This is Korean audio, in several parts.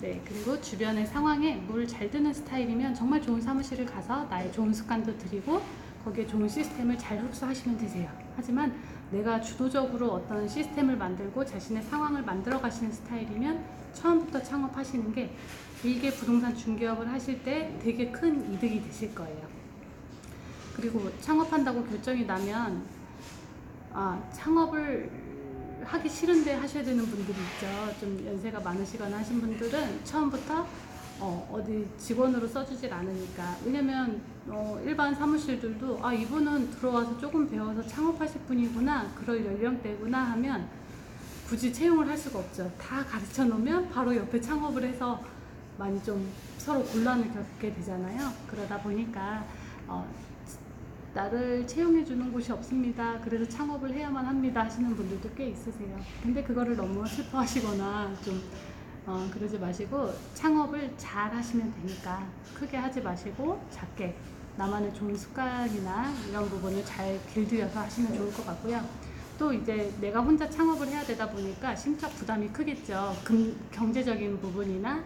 네, 그리고 주변의 상황에 물 잘 드는 스타일이면 정말 좋은 사무실을 가서 나의 좋은 습관도 드리고 거기에 좋은 시스템을 잘 흡수하시면 되세요. 하지만 내가 주도적으로 어떤 시스템을 만들고 자신의 상황을 만들어 가시는 스타일이면 처음부터 창업하시는 게 일개 부동산 중개업을 하실 때 되게 큰 이득이 되실 거예요. 그리고 창업한다고 결정이 나면 아, 창업을 하기 싫은데 하셔야 되는 분들이 있죠. 좀 연세가 많으시거나 하신 분들은 처음부터 어, 어디 직원으로 써주질 않으니까. 왜냐면 어, 일반 사무실들도 아, 이분은 들어와서 조금 배워서 창업하실 분이구나. 그럴 연령대구나 하면 굳이 채용을 할 수가 없죠. 다 가르쳐 놓으면 바로 옆에 창업을 해서 많이 좀 서로 곤란을 겪게 되잖아요. 그러다 보니까 어, 나를 채용해 주는 곳이 없습니다. 그래서 창업을 해야만 합니다. 하시는 분들도 꽤 있으세요. 근데 그거를 너무 슬퍼하시거나 좀 어, 그러지 마시고 창업을 잘 하시면 되니까 크게 하지 마시고 작게 나만의 좋은 습관이나 이런 부분을 잘 길들여서 하시면 좋을 것 같고요. 또 이제 내가 혼자 창업을 해야 되다 보니까 심적 부담이 크겠죠. 금, 경제적인 부분이나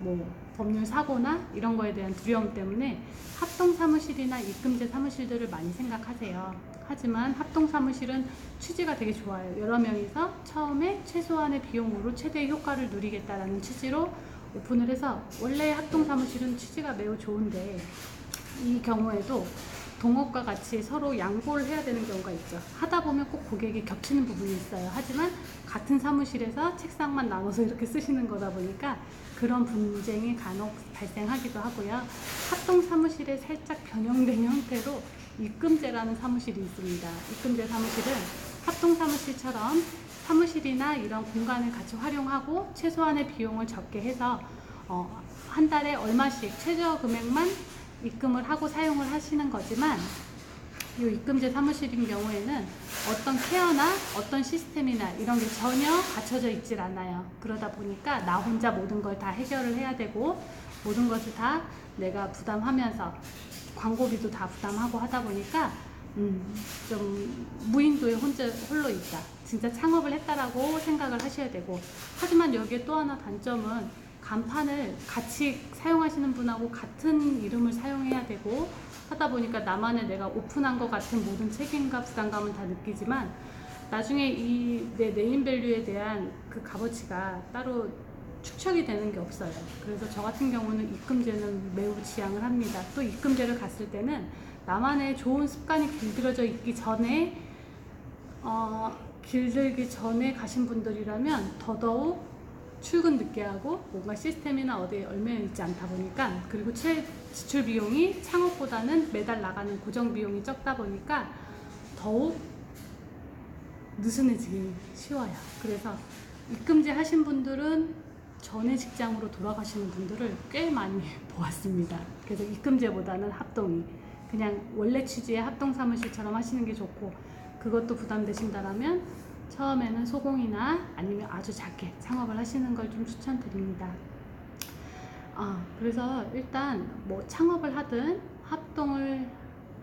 뭐 법률 사고나 이런 거에 대한 두려움 때문에 합동 사무실이나 입금제 사무실들을 많이 생각하세요. 하지만 합동 사무실은 취지가 되게 좋아요. 여러 명이서 처음에 최소한의 비용으로 최대의 효과를 누리겠다라는 취지로 오픈을 해서 원래 합동 사무실은 취지가 매우 좋은데 이 경우에도 동업과 같이 서로 양보를 해야 되는 경우가 있죠. 하다 보면 꼭 고객이 겹치는 부분이 있어요. 하지만 같은 사무실에서 책상만 나눠서 이렇게 쓰시는 거다 보니까 그런 분쟁이 간혹 발생하기도 하고요. 합동 사무실에 살짝 변형된 형태로 입금제라는 사무실이 있습니다. 입금제 사무실은 합동 사무실처럼 사무실이나 이런 공간을 같이 활용하고 최소한의 비용을 적게 해서 어, 한 달에 얼마씩 최저 금액만 입금을 하고 사용을 하시는 거지만 이 입금제 사무실인 경우에는 어떤 케어나 어떤 시스템이나 이런 게 전혀 갖춰져 있질 않아요. 그러다 보니까 나 혼자 모든 걸 다 해결을 해야 되고 모든 것을 다 내가 부담하면서 광고비도 다 부담하고 하다 보니까 음, 좀 무인도에 혼자 홀로 있다. 진짜 창업을 했다라고 생각을 하셔야 되고 하지만 여기에 또 하나 단점은 간판을 같이 사용하시는 분하고 같은 이름을 사용해야 되고 하다 보니까 나만의 내가 오픈한 것 같은 모든 책임과 부담감은 다 느끼지만 나중에 이 내 네임밸류에 대한 그 값어치가 따로 축적이 되는 게 없어요. 그래서 저 같은 경우는 입금제는 매우 지향을 합니다. 또 입금제를 갔을 때는 나만의 좋은 습관이 길들여져 있기 전에 어, 길들기 전에 가신 분들이라면 더더욱 출근 늦게 하고 뭔가 시스템이나 어디에 얽매여 있지 않다 보니까 그리고 최 지출 비용이 창업보다는 매달 나가는 고정 비용이 적다 보니까 더욱 느슨해지기 쉬워요. 그래서 입금제 하신 분들은 전에 직장으로 돌아가시는 분들을 꽤 많이 보았습니다. 그래서 입금제보다는 합동이 그냥 원래 취지의 합동 사무실처럼 하시는 게 좋고 그것도 부담되신다라면 처음에는 소공이나 아니면 아주 작게 창업을 하시는 걸 좀 추천드립니다. 아, 그래서 일단 뭐 창업을 하든 합동을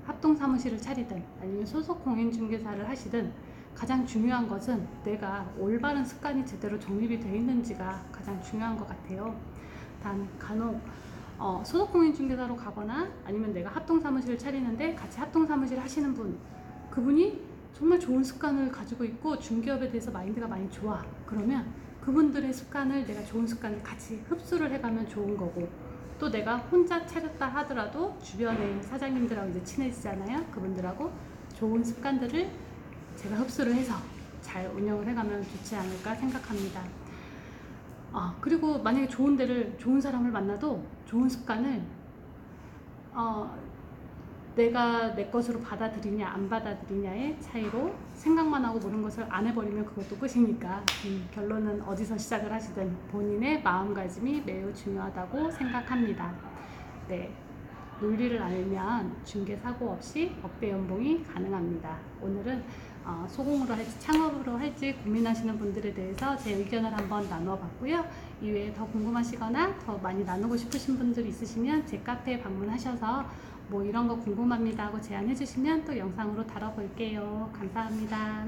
합동 사무실을 차리든 아니면 소속 공인중개사를 하시든 가장 중요한 것은 내가 올바른 습관이 제대로 정립이 되어 있는지가 가장 중요한 것 같아요. 단 간혹 어, 소속 공인중개사로 가거나 아니면 내가 합동 사무실을 차리는데 같이 합동 사무실 하시는 분 그분이 정말 좋은 습관을 가지고 있고 중개업에 대해서 마인드가 많이 좋아. 그러면 그분들의 습관을 내가 좋은 습관을 같이 흡수를 해가면 좋은 거고 또 내가 혼자 차렸다 하더라도 주변의 사장님들하고 이제 친해지잖아요. 그분들하고 좋은 습관들을 제가 흡수를 해서 잘 운영을 해가면 좋지 않을까 생각합니다. 아, 그리고 만약에 좋은 데를, 좋은 사람을 만나도 좋은 습관을, 어, 내가 내 것으로 받아들이냐, 안 받아들이냐의 차이로 생각만 하고 모든 것을 안 해버리면 그것도 끝이니까, 음, 결론은 어디서 시작을 하시든 본인의 마음가짐이 매우 중요하다고 생각합니다. 네. 논리를 알면 중개 사고 없이 억대 연봉이 가능합니다. 어, 소공으로 할지 창업으로 할지 고민하시는 분들에 대해서 제 의견을 한번 나누어 봤고요. 이외에 더 궁금하시거나 더 많이 나누고 싶으신 분들 있으시면 제 카페에 방문하셔서 뭐 이런 거 궁금합니다 하고 제안해 주시면 또 영상으로 다뤄볼게요. 감사합니다.